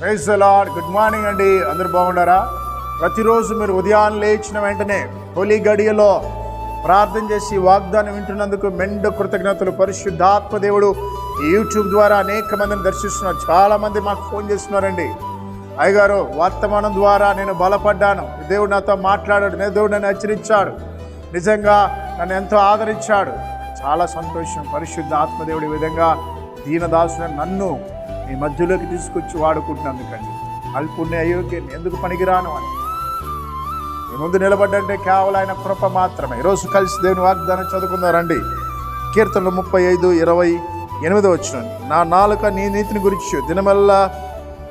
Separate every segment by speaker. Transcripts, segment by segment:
Speaker 1: Praise lord. Good morning అండి. అందరూ బాగున్నారా? ప్రతిరోజు మీరు ఉదయాన్నే లేచిన వెంటనే హోలీ గడియలో ప్రార్థన చేసి వాగ్దానం వింటున్నందుకు మెండు కృతజ్ఞతలు. పరిశుద్ధాత్మ దేవుడు యూట్యూబ్ ద్వారా అనేక మందిని దర్శిస్తున్నారు. చాలామంది మాకు ఫోన్ చేస్తున్నారండి. అయ్యగారు వర్తమానం ద్వారా నేను బలపడ్డాను. దేవుడు నాతో మాట్లాడాడు. నేను దేవుడు నన్ను హెచ్చరించాడు. నిజంగా నన్ను ఎంతో ఆదరించాడు. చాలా సంతోషం. పరిశుద్ధ ఆత్మదేవుడి విధంగా దీనదాసుని నన్ను మీ మధ్యలోకి తీసుకొచ్చి వాడుకుంటున్నందుకండి. అల్పుణ్య అయోగ్యాన్ని ఎందుకు పనికిరాను అని. మీ ముందు నిలబడ్డంటే కేవలం ఆయన కృప మాత్రమే. ఈరోజు కలిసి దేవుని వాగ్దానం చదువుకుందారండి కీర్తనలు ముప్పై ఐదు ఇరవై ఎనిమిది వచ్చిన నా నాలుక నీ నీతిని గురించి దినమల్లా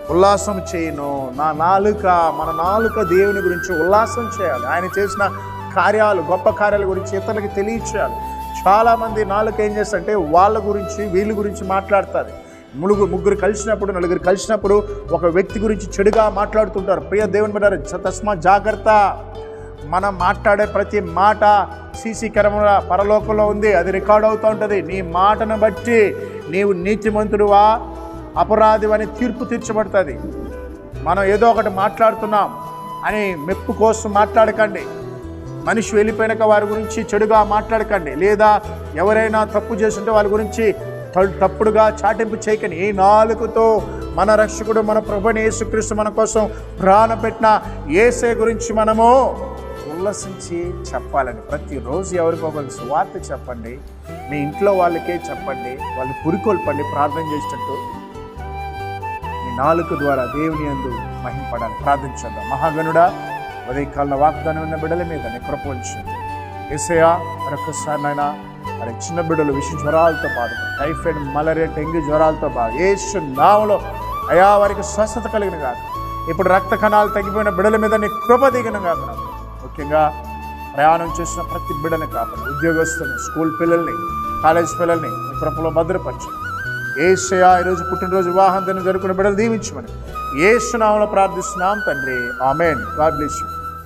Speaker 1: ఉల్లాసం చేయను. నా నాలుక మన నాలుక దేవుని గురించి ఉల్లాసం చేయాలి. ఆయన చేసిన కార్యాలు గొప్ప కార్యాల గురించి ఇతరులకి తెలియచేయాలి. చాలామంది నాలుక ఏం చేస్తారంటే వాళ్ళ గురించి వీళ్ళ గురించి మాట్లాడతారు. ములుగు ముగ్గురు కలిసినప్పుడు నలుగురు కలిసినప్పుడు ఒక వ్యక్తి గురించి చెడుగా మాట్లాడుతుంటారు. ప్రియ దేవుని బిడ్డారు తస్మా జాగ్రత్త. మనం మాట్లాడే ప్రతి మాట సీసీ కెమెరా పరలోకంలో ఉంది. అది రికార్డ్ అవుతూ ఉంటుంది. నీ మాటను బట్టి నీవు నీతిమంతుడువా అపరాధివని తీర్పు తీర్చబడుతుంది. మనం ఏదో ఒకటి మాట్లాడుతున్నాం అని మెప్పు కోసం మాట్లాడకండి. మనిషి వెళ్ళిపోయినాక వారి గురించి చెడుగా మాట్లాడకండి. లేదా ఎవరైనా తప్పు చేస్తుంటే వాళ్ళ గురించి తప్పుడుగా చాటింపు చేయకని ఈ నాలుగుతో మన రక్షకుడు మన ప్రభుని యేసుక్రీస్తు మన కోసం ప్రాణం పెట్టిన ఏసే గురించి మనము ఉల్లసించి చెప్పాలని. ప్రతిరోజు ఎవరికో ఒకరికి సువార్త చెప్పండి మీ ఇంట్లో వాళ్ళకే చెప్పండి వాళ్ళు పురికొల్పండి ప్రార్థన చేసేటట్టు మీ నాలుక ద్వారా దేవుని అందు మహింపడాలి. ప్రార్థించండి మహాగణుడా ఉదయకాల వాగ్దానం ఉన్న బిడ్డల మీద నీ కృప ఉంచండి ఏసయా మరొకసారి నాయన మరి చిన్న బిడ్డలు విష జ్వరాలతో పాటు టైఫాయిడ్ మలేరియా డెంగ్యూ జ్వరాలతో బాధ. ఏసు నామలో అయా వారికి స్వస్థత కలిగిన కాదు ఇప్పుడు రక్త కణాలు తగ్గిపోయిన బిడ్డల మీద నీ కృప దిగిన కాదు ముఖ్యంగా ప్రయాణం చేసిన ప్రతి బిడ్డని కాపాడు. ఉద్యోగస్తుల్ని స్కూల్ పిల్లల్ని కాలేజ్ పిల్లల్ని మీ కృపలో భద్రపరచు. ఏసయా ఈరోజు పుట్టినరోజు వివాహం దిన జరుపుకునే బిడ్డలు దీవించమని. ఏసునామలో ప్రార్థిస్తున్నాం తండ్రి. ఆమెన్. God bless you.